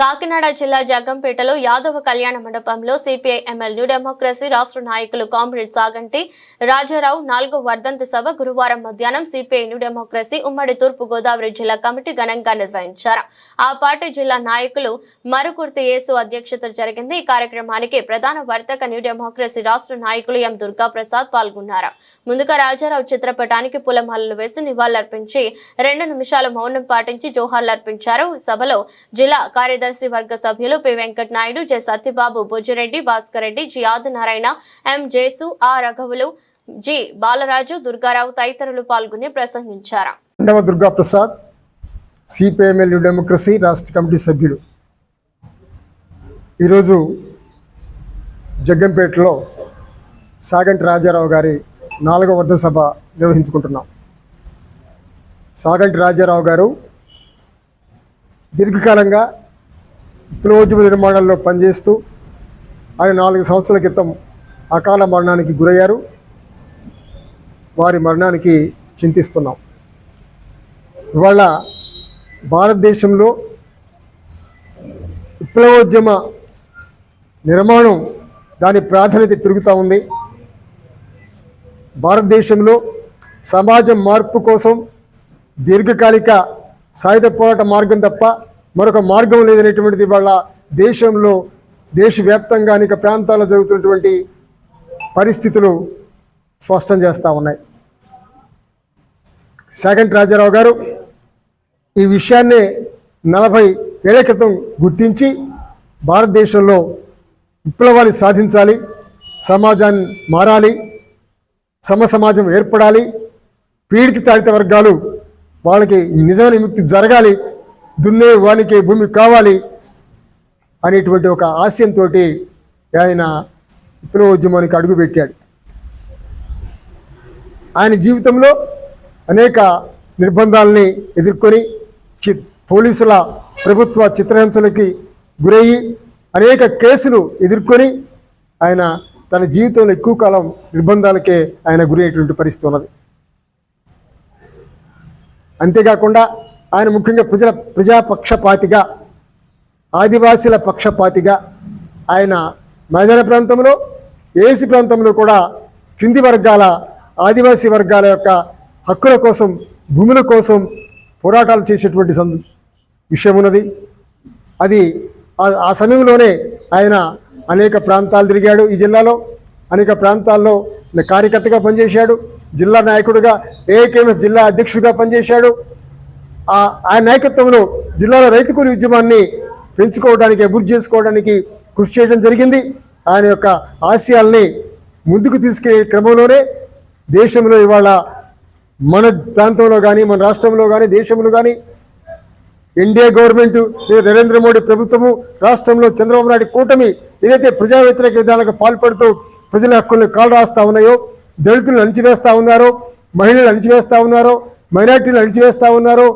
కాకినాడ జిల్లా జగ్గంపేటలో యాదవ కళ్యాణ మండపంలో సిపిఐ ఎమ్మెల్ న్యూ డెమోక్రసీ రాష్ట్ర నాయకులు కామ్రేడ్ సాగంటి రాజారావు నాలుగో వర్ధంతి సభ గురువారం మధ్యాహ్నం సిపిఐ న్యూ డెమోక్రసీ ఉమ్మడి తూర్పు గోదావరి జిల్లా కమిటీ ఘనంగా నిర్వహించారు. ఆ పార్టీ జిల్లా నాయకులు మరుకుర్తి యేసు అధ్యక్షత జరిగింది. ఈ కార్యక్రమానికి ప్రధాన వర్తక న్యూ డెమోక్రసీ రాష్ట్ర నాయకులు ఎం దుర్గా ప్రసాద్ పాల్గొన్నారు. ముందుగా రాజారావు చిత్రపటానికి పూలమాలలు వేసి నివాళులర్పించి రెండు నిమిషాలు మౌనం పాటించి జోహార్లర్పించారు అర్పించారు. సభలో జిల్లా కార్యదర్శి వర్గ సభ్యులు P. Venkata Naidu J. Satyababu Bujjireddy Bhaskar Reddy G. Adinarayana M. Jesu A. రఘవులు G. Balaraju Durgarao తదితరులు పాల్గొని ప్రసంగించారు. దుర్గా ప్రసాద్ సిపిఎంఎల్ డెమోక్రసీ రాష్ట్ర కమిటీ సభ్యుడు. ఈరోజు జగ్గంపేటలో సాగంటి రాజారావు గారి నాలుగవ వర్ధ సభ నిర్వహించుకుంటున్నాం. సాగంటి రాజారావు గారు దీర్ఘకాలంగా విప్లవోద్యమ నిర్మాణంలో పనిచేస్తూ ఆయన నాలుగు సంవత్సరాల క్రితం అకాల మరణానికి గురయ్యారు. వారి మరణానికి చింతిస్తున్నాం. ఇవాళ భారతదేశంలో విప్లవోద్యమ నిర్మాణం దాని ప్రాధాన్యత పెరుగుతూ ఉంది. భారతదేశంలో సమాజం మార్పు కోసం దీర్ఘకాలిక సాయుధ పోరాట మార్గం తప్ప మరొక మార్గం లేదనేటువంటిది వాళ్ళ దేశంలో దేశవ్యాప్తంగా అనేక ప్రాంతాల్లో జరుగుతున్నటువంటి పరిస్థితులు స్పష్టం చేస్తూ ఉన్నాయి. సెకండ్ రాజారావు గారు ఈ విషయాన్నే నలభై ఏళ్ళ క్రితం గుర్తించి భారతదేశంలో విప్లవాన్ని సాధించాలి సమాజాన్ని మారాలి సమ సమాజం ఏర్పడాలి పీడిత తాడిత వర్గాలు వాళ్ళకి నిజమైన విముక్తి జరగాలి దున్నే వానికి భూమి కావాలి అనేటువంటి ఒక ఆశయంతో ఆయన విప్లవోద్యమానికి అడుగుపెట్టాడు. ఆయన జీవితంలో అనేక నిర్బంధాలని ఎదుర్కొని చి- పోలీసుల ప్రభుత్వ చిత్రహింసలకి గురయ్యి అనేక కేసులు ఎదుర్కొని ఆయన తన జీవితంలో ఎక్కువ కాలం నిర్బంధాలకే ఆయన గురయ్యేటువంటి పరిస్థితి ఉన్నది. అంతేకాకుండా ఆయన ముఖ్యంగా ప్రజల ప్రజాపక్షపాతిగా ఆదివాసీల పక్షపాతిగా ఆయన మైదాన ప్రాంతంలో ఏసీ ప్రాంతంలో కూడా కింది వర్గాల ఆదివాసీ వర్గాల యొక్క హక్కుల కోసం భూముల కోసం పోరాటాలు చేసేటువంటి సం విషయం ఉన్నది. అది ఆ- ఆ సమయంలోనే ఆయన అనేక ప్రాంతాలు తిరిగాడు ఈ జిల్లాలో. అనేక ప్రాంతాల్లో కార్యకర్తగా పనిచేశాడు. జిల్లా నాయకుడిగా ఏకేఎంఎస్ జిల్లా అధ్యక్షుడిగా పనిచేశాడు. ఆ నాయకత్వంలో జిల్లాలో రైతు కూలి ఉద్యమాన్ని పెంచుకోవడానికి అభివృద్ధి చేసుకోవడానికి కృషి చేయడం జరిగింది. ఆయన యొక్క ఆశయాల్ని ముందుకు తీసుకెళ్ళే క్రమంలోనే దేశంలో ఇవాళ మన ప్రాంతంలో కానీ మన రాష్ట్రంలో కానీ దేశంలో కానీ ఎన్డీఏ గవర్నమెంట్ లేదా నరేంద్ర మోడీ ప్రభుత్వము రాష్ట్రంలో చంద్రబాబు నాయుడు కూటమి ఏదైతే ప్రజా వ్యతిరేక విధానాలకు పాల్పడుతూ ప్రజల హక్కుల్ని కాలు రాస్తూ ఉన్నాయో దళితులను అణిచివేస్తూ ఉన్నారో మహిళలు అణిచివేస్తూ ఉన్నారో మైనార్టీలు అణిచివేస్తూ ఉన్నారో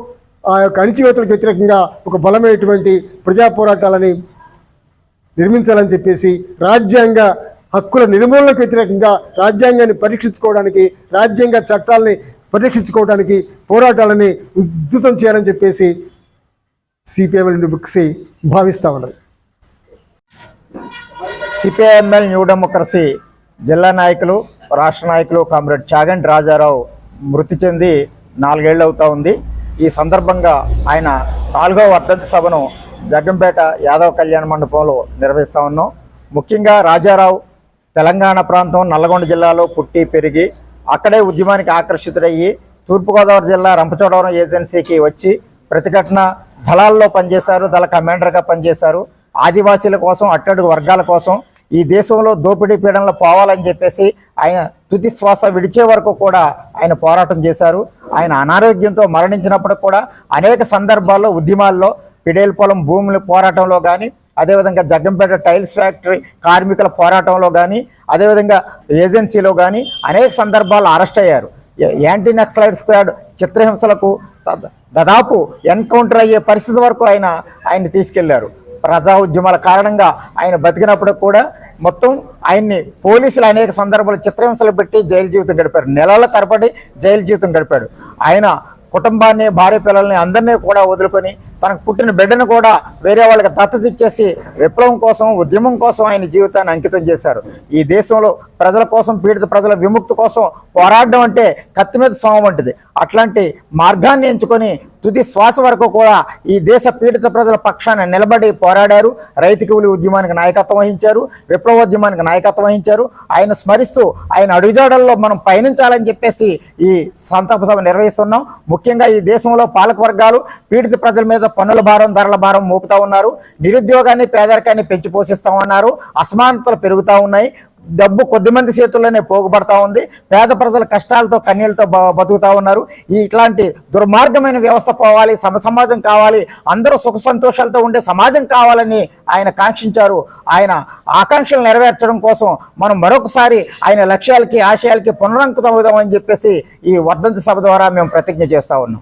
ఆ యొక్క అణిచివేతలకు వ్యతిరేకంగా ఒక బలమైనటువంటి ప్రజా పోరాటాలని నిర్మించాలని చెప్పేసి రాజ్యాంగ హక్కుల నిర్మూలనకు వ్యతిరేకంగా రాజ్యాంగాన్ని పరీక్షించుకోవడానికి రాజ్యాంగ చట్టాలని పరీక్షించుకోవడానికి పోరాటాలని ఉద్ధృతం చేయాలని చెప్పేసి సిపిఎం బుక్స్ భావిస్తూ ఉన్నది సిపిఐఎంఎల్ న్యూ డెమోక్రసీ జిల్లా నాయకులు రాష్ట్ర నాయకులు కామ్రేడ్ చాగంటి రాజారావు మృతి చెంది నాలుగేళ్ళు అవుతా ఉంది. ఈ సందర్భంగా ఆయన నాలుగో వర్ధంతి సభను జగ్గంపేట యాదవ కళ్యాణ మండపంలో నిర్వహిస్తా ఉన్నాం. ముఖ్యంగా రాజారావు తెలంగాణ ప్రాంతం నల్లగొండ జిల్లాలో పుట్టి పెరిగి అక్కడే ఉద్యమానికి ఆకర్షితుడయ్యి తూర్పుగోదావరి జిల్లా రంపచోడవరం ఏజెన్సీకి వచ్చి ప్రతిఘటన దళాల్లో పనిచేశారు దళ కమాండర్గా పనిచేశారు. ఆదివాసీల కోసం అట్టడుగు వర్గాల కోసం ఈ దేశంలో దోపిడీ పీడనలు పోవాలని చెప్పేసి ఆయన తుది శ్వాస విడిచే వరకు కూడా ఆయన పోరాటం చేశారు. ఆయన అనారోగ్యంతో మరణించినప్పుడు కూడా అనేక సందర్భాల్లో ఉద్యమాల్లో పిడేల్పొలం భూముల పోరాటంలో కానీ అదేవిధంగా జగ్గంపేట టైల్స్ ఫ్యాక్టరీ కార్మికుల పోరాటంలో కానీ అదేవిధంగా ఏజెన్సీలో కానీ అనేక సందర్భాల్లో అరెస్ట్ అయ్యారు. యాంటీ నక్సలైట్ స్క్వాడ్ చిత్రహింసలకు దాదాపు ఎన్కౌంటర్ అయ్యే పరిస్థితి వరకు ఆయన ఆయన తీసుకెళ్ళారు. ప్రజా ఉద్యమాల కారణంగా ఆయన బతికినప్పుడు కూడా మొత్తం ఆయన్ని పోలీసులు అనేక సందర్భాలు చిత్రహింసలు పెట్టి జైలు జీవితం గడిపారు. నెలల తరబడి జైలు జీవితం గడిపాడు ఆయన కుటుంబాన్ని భార్య పిల్లల్ని అందరినీ కూడా వదులుకొని తనకు పుట్టిన బిడ్డను కూడా వేరే వాళ్ళకి దత్తత ఇచ్చేసి విప్లవం కోసం ఉద్యమం కోసం ఆయన జీవితాన్ని అంకితం చేశారు. ఈ దేశంలో ప్రజల కోసం పీడిత ప్రజల విముక్తి కోసం పోరాడడం అంటే కత్తి మీద సోమం వంటిది. అట్లాంటి మార్గాన్ని ఎంచుకొని తుది శ్వాస వరకు కూడా ఈ దేశ పీడిత ప్రజల పక్షాన నిలబడి పోరాడారు. రైతు కూలి ఉద్యమానికి నాయకత్వం వహించారు. విప్లవోద్యమానికి నాయకత్వం వహించారు. ఆయన స్మరిస్తూ ఆయన అడుగుజాడల్లో మనం పయనించాలని చెప్పేసి ఈ సంతాప సభ నిర్వహిస్తున్నాం. ముఖ్యంగా ఈ దేశంలో పాలక వర్గాలు పీడిత ప్రజల మీద పన్నుల భారం ధరల భారం మోపుతా ఉన్నారు. నిరుద్యోగాన్ని పేదరికాన్ని పెంచి పోషిస్తా ఉన్నారు. అసమానతలు పెరుగుతూ ఉన్నాయి. డబ్బు కొద్దిమంది చేతుల్లోనే పోగుపడతా ఉంది. పేద ప్రజల కష్టాలతో కన్నీళ్ళతో బ- బతుకుతా ఉన్నారు. ఈ ఇట్లాంటి దుర్మార్గమైన వ్యవస్థ పోవాలి సమ సమాజం కావాలి అందరూ సుఖ సంతోషాలతో ఉండే సమాజం కావాలని ఆయన కాంక్షించారు. ఆయన ఆకాంక్షలు నెరవేర్చడం కోసం మనం మరొకసారి ఆయన లక్ష్యాలకి ఆశయాలకి పునరంకుతం అవుదామని చెప్పేసి ఈ వర్ధంతి సభ ద్వారా మేము ప్రతిజ్ఞ చేస్తా ఉన్నాం.